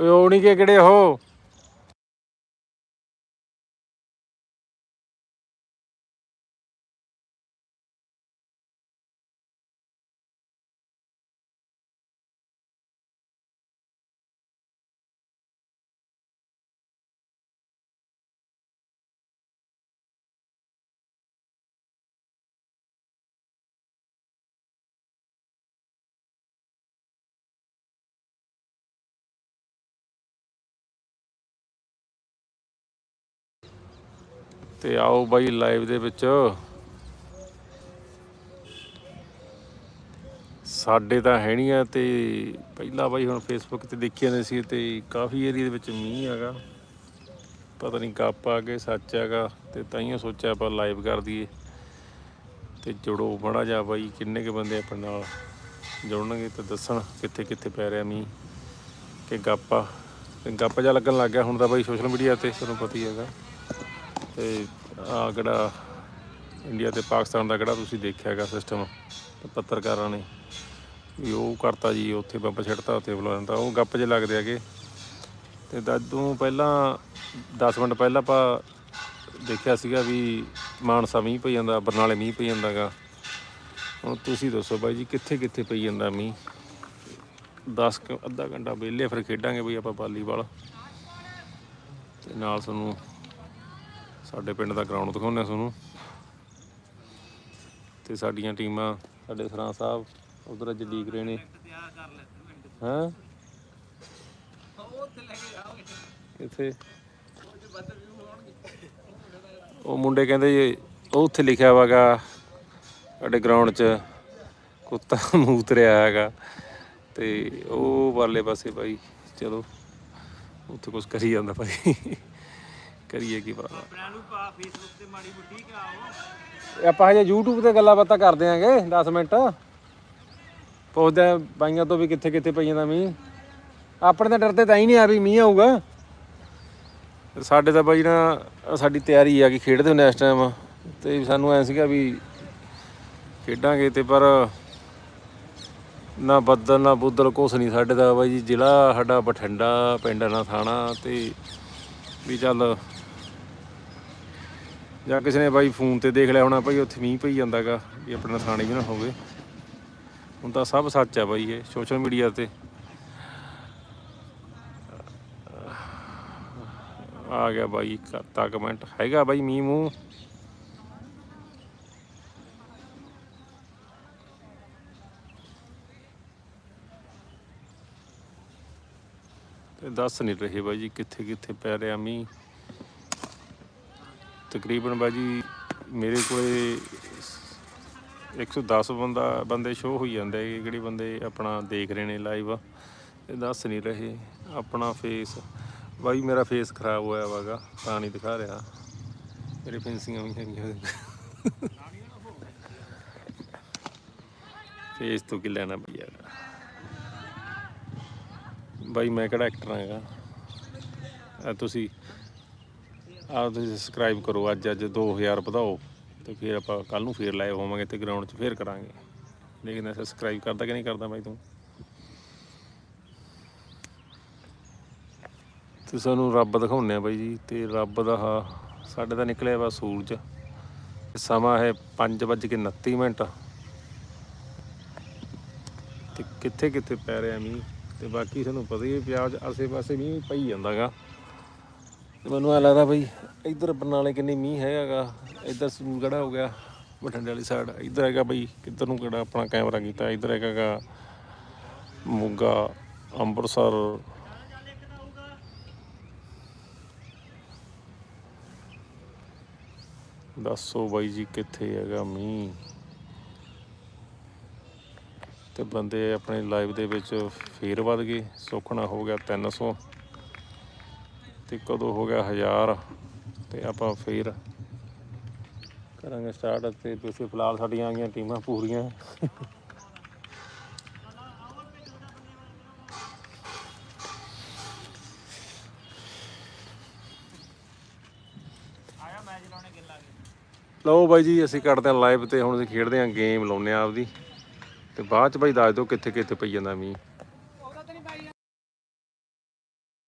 ਓਏ ਉਹ ਨਹੀਂ ਕਿ ਕਿਹੜੇ ਉਹ? ਤੇ ਆਓ ਬਾਈ ਲਾਈਵ ਦੇ ਵਿੱਚ। ਸਾਡੇ ਤਾਂ ਹੈ ਨਹੀਂ ਆ ਤੇ ਪਹਿਲਾਂ ਬਾਈ ਹੁਣ ਫੇਸਬੁੱਕ ਤੇ ਦੇਖੀ ਜਾਂਦੇ ਸੀ ਤੇ ਕਾਫੀ ਏਰੀਆ ਦੇ ਵਿੱਚ ਮੀਂਹ ਹੈਗਾ। ਪਤਾ ਨਹੀਂ ਕੱਪ ਆ ਕੇ ਸੱਚ ਹੈਗਾ ਤੇ ਤਾਈਓ ਸੋਚਿਆ ਆਪਾਂ ਲਾਈਵ ਕਰ ਦਈਏ। ਤੇ ਜੁੜੋ ਬੜਾ ਜਾ ਬਾਈ, ਕਿੰਨੇ ਕੁ ਬੰਦੇ ਆਪਣੇ ਨਾਲ ਜੁੜਨਗੇ ਤੇ ਦੱਸਣ ਕਿੱਥੇ ਕਿੱਥੇ ਪੈ ਰਿਹਾ ਮੀਂਹ, ਕਿ ਗੱਪ ਆ। ਤੇ ਗੱਪ ਜਾ ਲੱਗਣ ਲੱਗ ਗਿਆ ਹੁਣ ਤਾਂ ਬਾਈ ਸੋਸ਼ਲ ਮੀਡੀਆ ਤੇ, ਤੁਹਾਨੂੰ ਪਤਾ ਹੀ ਹੈਗਾ। ਤੇ ਆ ਕਿਹੜਾ ਇੰਡੀਆ ਤੇ ਪਾਕਿਸਤਾਨ ਦਾ ਕਿਹੜਾ ਤੁਸੀਂ ਦੇਖਿਆ ਹੈਗਾ ਸਿਸਟਮ ਪੱਤਰਕਾਰਾਂ ਨੇ ਵੀ ਉਹ ਕਰਤਾ ਜੀ, ਉੱਥੇ ਬੰਬ ਛੱਡਤਾ, ਉੱਥੇ ਬੁਲਾਉਂਦਾ ਉਹ ਗੱਪ ਜੇ ਲੱਗਦੇ ਹੈਗੇ। ਤੇ ਦਾਦੂ ਪਹਿਲਾਂ 10 ਮਿੰਟ ਪਹਿਲਾਂ ਆਪਾਂ ਦੇਖਿਆ ਸੀਗਾ ਵੀ ਮਾਨਸਾ ਮੀਂਹ ਪਈ ਜਾਂਦਾ, ਬਰਨਾਲੇ ਮੀਂਹ ਪਈ ਜਾਂਦਾਗਾ ਹੁਣ ਤੁਸੀਂ ਦੱਸੋ ਬਾਈ ਜੀ ਕਿੱਥੇ ਕਿੱਥੇ ਪਈ ਜਾਂਦਾ ਮੀਂਹ? 10 ਅੱਧਾ ਘੰਟਾ ਵਿਹਲੇ ਫਿਰ ਖੇਡਾਂਗੇ ਬਈ ਆਪਾਂ ਵਾਲੀਬਾਲ। ਤੇ ਨਾਲ ਤੁਹਾਨੂੰ ਸਾਡੇ ਪਿੰਡ ਦਾ ਗਰਾਊਂਡ ਦਿਖਾਉਂਦੇ ਹਾਂ ਤੁਹਾਨੂੰ। ਤੇ ਸਾਡੀਆਂ ਟੀਮਾਂ ਸਾਡੇ ਸਰਾਂ ਸਾਹਿਬ ਉਧਰ ਅੱਜ ਲੀਗ ਰਹੇ ਨੇ ਹਾਂ? ਕਿੱਥੇ ਉਹ ਮੁੰਡੇ ਕਹਿੰਦੇ ਜੀ, ਉਹ ਉੱਥੇ ਲਿਖਿਆ ਵਾਗਾ ਸਾਡੇ ਗਰਾਊਂਡ 'ਚ ਕੁੱਤਾ ਮੂਤ ਰਿਹਾ ਹੈਗਾ ਤੇ ਉਹ ਵਾਲੇ ਪਾਸੇ ਭਾਈ ਚਲੋ ਉੱਥੇ ਕੁਝ ਕਰੀ ਜਾਂਦਾ ਭਾਈ। ਕਰੀਏ ਕੀ ਭਰਾ ਨੂੰ ਪਾ ਫੇਸਬੁੱਕ ਤੇ ਮਾੜੀ ਮੁੱਟੀ ਕਰਾਓ ਆਪਾਂ ਹਜੇ YouTube ਤੇ ਗੱਲਾਂ ਬਾਤਾਂ ਕਰਦੇ ਆਂਗੇ 10 ਮਿੰਟ। ਪੁੱਛਦੇ ਆਂ ਬਾਈਆਂ ਤੋਂ ਵੀ ਕਿੱਥੇ ਕਿੱਥੇ ਪਈ ਜਾਂਦਾ ਮੀਂਹ। ਆਪਣੇ ਤਾਂ ਡਰਦੇ ਤਾਂ ਹੀ ਨਹੀਂ ਆ ਵੀ ਮੀਂਹ ਆਊਗਾ। ਸਾਡੇ ਤਾਂ ਬਾਈ ਨਾ ਸਾਡੀ ਤਿਆਰੀ ਆ ਕਿ ਖੇਡਦੇ ਹੁੰਦੇ ਇਸ ਟਾਈਮ ਤੇ ਸਾਨੂੰ ਐ ਸੀਗਾ ਵੀ ਖੇਡਾਂਗੇ ਤੇ ਪਰ ਨਾ ਬੱਦਲ ਨਾ ਬੁੱਦਲ ਕੁਛ ਨਹੀਂ। ਸਾਡੇ ਦਾ ਬਾਈ ਜੀ ਜ਼ਿਲ੍ਹਾ ਸਾਡਾ ਬਠਿੰਡਾ ਪਿੰਡ ਨਾ ਥਾਣਾ ਤੇ ਵੀ ਚੱਲ ਜਾਂ ਕਿਸੇ ਨੇ ਬਾਈ ਫੋਨ ਤੇ ਦੇਖ ਲਿਆ ਹੋਣਾ ਭਾਈ, ਉੱਥੇ ਮੀਂਹ ਪਈ ਜਾਂਦਾਗਾ, ਵੀ ਆਪਣੇ ਥਾਣੇ ਵੀ ਨਾ ਹੋਵੇ। ਹੁਣ ਤਾਂ ਸਭ ਸੱਚ ਆ ਬਾਈ ਇਹ, ਸੋਸ਼ਲ ਮੀਡੀਆ ਤੇ। ਆ ਗਿਆ ਬਾਈ ਕਰਤਾ ਕਮੈਂਟ ਹੈਗਾ ਬਾਈ ਮੀਂਹ ਮੂੰਹ। ਤੇ ਦੱਸ ਨਹੀਂ ਰਹੇ ਬਾਈ ਜੀ, ਕਿੱਥੇ ਕਿੱਥੇ ਪੈ ਰਿਹਾ ਮੀਂਹ। ਤਕਰੀਬਨ ਬਾਜੀ ਮੇਰੇ ਕੋਲੇ 110 ਬੰਦਾ, ਬੰਦੇ ਸ਼ੋਅ ਹੋਈ ਜਾਂਦੇ ਕਿ ਕਿਹੜੇ ਬੰਦੇ ਆਪਣਾ ਦੇਖ ਰਹੇ ਨੇ ਲਾਈਵ ਇਹ ਦੱਸ ਨਹੀਂ ਰਹੇ, ਆਪਣਾ ਫੇਸ ਬਾਈ ਮੇਰਾ ਫੇਸ ਖਰਾਬ ਹੋਇਆ ਵਾਗਾ, ਤਾਂ ਨਹੀਂ ਦਿਖਾ ਰਿਹਾ। ਮੇਰੇ ਫਿੰਸੀਆਂ ਵੀ ਹੈਗੀਆਂ ਫੇਸ ਤੋਂ ਕੀ ਲੈਣਾ ਬਈ ਯਾਰ। ਬਾਈ, ਮੈਂ ਕਿਹੜਾ ਐਕਟਰ ਹੈਗਾ? ਆ ਤੁਸੀਂ ਆ ਤੁਸੀਂ ਸਬਸਕ੍ਰਾਈਬ ਕਰੋ ਅੱਜ ਅੱਜ 2000 ਵਧਾਓ ਤੇ ਫਿਰ ਆਪਾਂ ਕੱਲ ਨੂੰ ਫੇਰ ਲਾਈਵ ਹੋਵਾਂਗੇ ਤੇ ਗਰਾਊਂਡ 'ਚ ਫੇਰ ਕਰਾਂਗੇ। ਲੇਕਿਨ ਸਬਸਕ੍ਰਾਈਬ ਕਰਦਾ ਕਿ ਨਹੀਂ ਕਰਦਾ ਬਾਈ ਤੂੰ? ਤੇ ਸਾਨੂੰ ਰੱਬ ਦਿਖਾਉਂਦੇ ਆ ਬਾਈ ਜੀ, ਤੇ ਰੱਬ ਦਾ ਆਹ ਸਾਡੇ ਦਾ ਨਿਕਲਿਆ ਵਾ ਸੂਰਜ। ਤੇ ਸਮਾਂ ਹੈ 5:29 ਮਿੰਟ। ਤੇ ਕਿੱਥੇ ਕਿੱਥੇ ਪੈ ਰਿਹਾ ਮੀਂਹ? ਤੇ ਬਾਕੀ ਤੁਹਾਨੂੰ ਪਤਾ ਹੀ ਹੈ ਪਿਆਜ ਆਸੇ-ਪਾਸੇ ਮੀਂਹ ਪਈ ਜਾਂਦਾਗਾ। ਤੇ ਮੈਨੂੰ ਐ ਲੱਗਦਾ ਬਈ ਇੱਧਰ ਬਰਨਾਲੇ ਕਿੰਨੀ ਮੀਂਹ ਹੈਗਾਗਾ, ਇੱਧਰ ਸੂਰਗੜਾ ਹੋ ਗਿਆ, ਬਠਿੰਡੇ ਵਾਲੀ ਸਾਈਡ ਇੱਧਰ ਹੈਗਾ ਬਈ ਕਿੱਧਰ ਨੂੰ ਕਿਹੜਾ ਆਪਣਾ ਕੈਮਰਾ ਕੀਤਾ, ਇੱਧਰ ਹੈਗਾਗਾ ਮੋਗਾ, ਅੰਮ੍ਰਿਤਸਰ। ਦੱਸੋ ਬਾਈ ਜੀ ਕਿੱਥੇ ਹੈਗਾ ਮੀਂਹ? ਤੇ ਬੰਦੇ ਆਪਣੀ ਲਾਈਵ ਦੇ ਵਿੱਚ ਫੇਰ ਵੱਧ ਗਏ। ਸੁਖਣਾ ਹੋ ਗਿਆ 300 ਤੇ ਕਦੋਂ ਹੋ ਗਿਆ 1000 ਤੇ ਆਪਾਂ ਫੇਰ ਕਰਾਂਗੇ ਸਟਾਰਟ ਤੇ ਤੁਸੀਂ ਫਿਲਹਾਲ ਸਾਡੀਆਂ ਆ ਗਈਆਂ ਟੀਮਾਂ ਪੂਰੀਆਂ। ਲਓ ਬਾਈ ਜੀ, ਅਸੀਂ ਕੱਢਦੇ ਹਾਂ ਲਾਈਵ ਤੇ ਹੁਣ ਅਸੀਂ ਖੇਡਦੇ ਹਾਂ ਗੇਮ ਲਾਉਂਦੇ ਹਾਂ ਆਪਦੀ। ਤੇ ਬਾਅਦ ਚ ਭਾਈ ਦੱਸ ਦਿਓ ਕਿੱਥੇ ਕਿੱਥੇ ਪਈ ਜਾਂਦਾ ਮੀਂਹ।